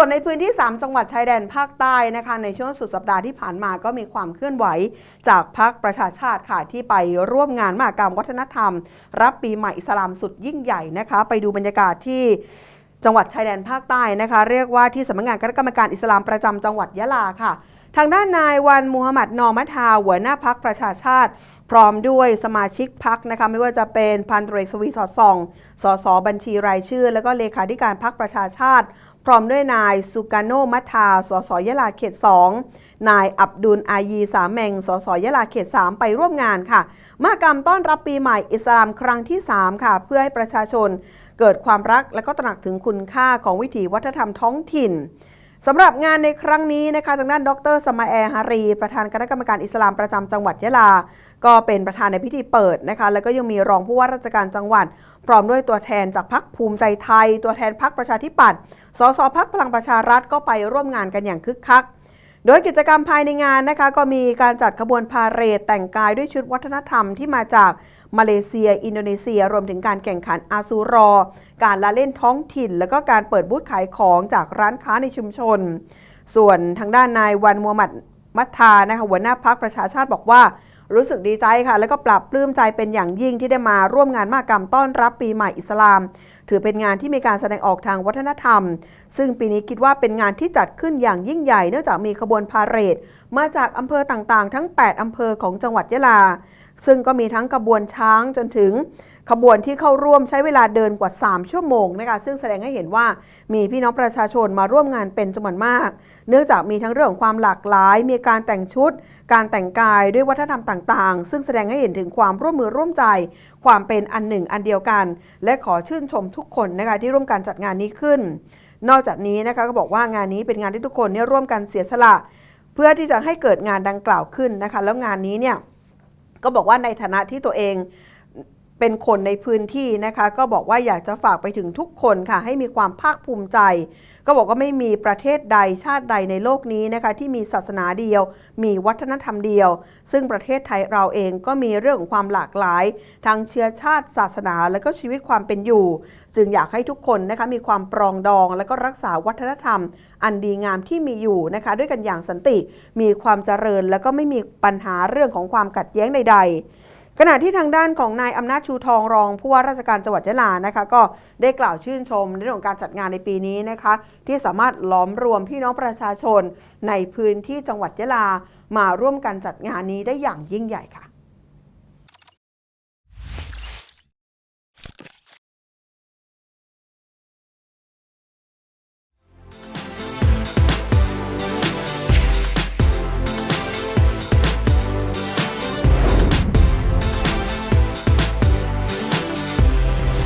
ส่วนในพื้นที่ 3 จังหวัดชายแดนภาคใต้นะคะ ในช่วงสุดสัปดาห์ที่ผ่านมาก็มีความเคลื่อนไหว จากพักประชาชาติค่ะที่ไปร่วมงานมหกรรมวัฒนธรรม รับปีใหม่อิสลามสุดยิ่งใหญ่นะคะ ไปดูบรรยากาศที่จังหวัดชายแดนภาคใต้นะคะ เรียกว่าที่สำนักงานคณะกรรมการอิสลามประจำจังหวัดยะลาค่ะ ทางด้านนายวันมูฮัมหมัดนอมัทาหัวหน้าพักประชาชาติ พร้อมด้วยสมาชิกพักนะคะไม่ว่าจะเป็นพันตรีสวีสอดส่องสสบัญชีรายชื่อ แล้วก็เลขาธิการพักประชาชาติ พร้อมด้วยนายสุกาโนมัทาสสยะลาเขต 2 นายอับดุลอายีสามเมงสสยะลาเขต 3 ไปร่วมงานค่ะมหกรรมต้อนรับปีใหม่อิสลามครั้งที่ 3 ค่ะ เพื่อให้ประชาชนเกิดความรักและก็ตระหนักถึงคุณค่าของวิถีวัฒนธรรมท้องถิ่น สำหรับงานในครั้งนี้นะคะทางด้านดรสมาแอร์ฮารี ประธานคณะกรรมการอิสลามประจำจังหวัดยะลา ก็เป็นประธานในพิธีเปิดนะคะ แล้วก็ยังมีรองผู้ว่าราชการจังหวัด พร้อมด้วยตัวแทนจากพักภูมิใจไทย ตัวแทนพักประชาธิปัตย์สสพักพลังประชารัฐก็ไปร่วมงานกันอย่างคึกคัก โดยกิจกรรมภายในงานนะคะ ก็มีการจัดขบวนพาเหรดแต่งกายด้วยชุดวัฒนธรรมที่มาจากมาเลเซีย อินโดนีเซีย รวมถึงการแข่งขันอาซูรอ การละเล่นท้องถิ่น แล้วก็การเปิดบูธขายของจากร้านค้าในชุมชน ส่วนทางด้านนายวันมูฮัมหมัดมัทธานะคะหัวหน้าพักประชาชาติบอกว่า รู้สึกดีใจค่ะ แล้วก็ปรับปลื้มใจเป็นอย่างยิ่งที่ได้มาร่วมงานมหกรรมต้อนรับปีใหม่อิสลาม ถือเป็นงานที่มีการแสดงออกทางวัฒนธรรม ซึ่งปีนี้คิดว่าเป็นงานที่จัดขึ้นอย่างยิ่งใหญ่เนื่องจากมีขบวนพาเหรดมาจากอำเภอต่างๆ ทั้ง 8 อำเภอของจังหวัดยะลา ซึ่งก็มีทั้งขบวนช้างจนถึงขบวนที่เข้าร่วมใช้เวลาเดินกว่า 3 ชั่วโมงนะคะซึ่งแสดงให้เห็นว่ามีพี่น้องประชาชนมาร่วมงานเป็นจำนวนมาก เนื่องจากมีทั้งเรื่องของความหลากหลาย มีการแต่งชุด การแต่งกายด้วยวัฒนธรรมต่างๆ ซึ่งแสดงให้เห็นถึงความร่วมมือร่วมใจ ความเป็นอันหนึ่งอันเดียวกัน และขอชื่นชมทุกคนนะคะที่ร่วมการจัดงานนี้ขึ้น นอกจากนี้นะคะก็บอกว่างานนี้เป็นงานที่ทุกคนเนี่ยร่วมกันเสียสละ เพื่อที่จะให้เกิดงานดังกล่าวขึ้นนะคะแล้วงานนี้เนี่ย ก็บอกว่าในฐานะที่ตัวเอง เป็นคนในพื้นที่นะคะ ก็บอกว่าอยากจะฝากไปถึงทุกคนค่ะ ให้มีความภาคภูมิใจ ก็บอกว่าไม่มีประเทศใดชาติใดในโลกนี้นะคะ ที่มีศาสนาเดียว มีวัฒนธรรมเดียว ซึ่งประเทศไทยเราเองก็มีเรื่องของความหลากหลายทั้งเชื้อชาติศาสนา และก็ชีวิตความเป็นอยู่ จึงอยากให้ทุกคนนะคะมีความปรองดอง และก็รักษาวัฒนธรรม อันดีงามที่มีอยู่นะคะ ด้วยกันอย่างสันติ มีความเจริญ และก็ไม่มีปัญหาเรื่องของความขัดแย้งใด ๆ ขณะที่ทางด้านของนายอำนาจชูทองรองผู้ว่าราชการจังหวัดยะลานะคะ ก็ได้กล่าวชื่นชมในเรื่องของการจัดงานในปีนี้นะคะ ที่สามารถล้อมรวมพี่น้องประชาชนในพื้นที่จังหวัดยะลามาร่วมกันจัดงานนี้ได้อย่างยิ่งใหญ่ค่ะ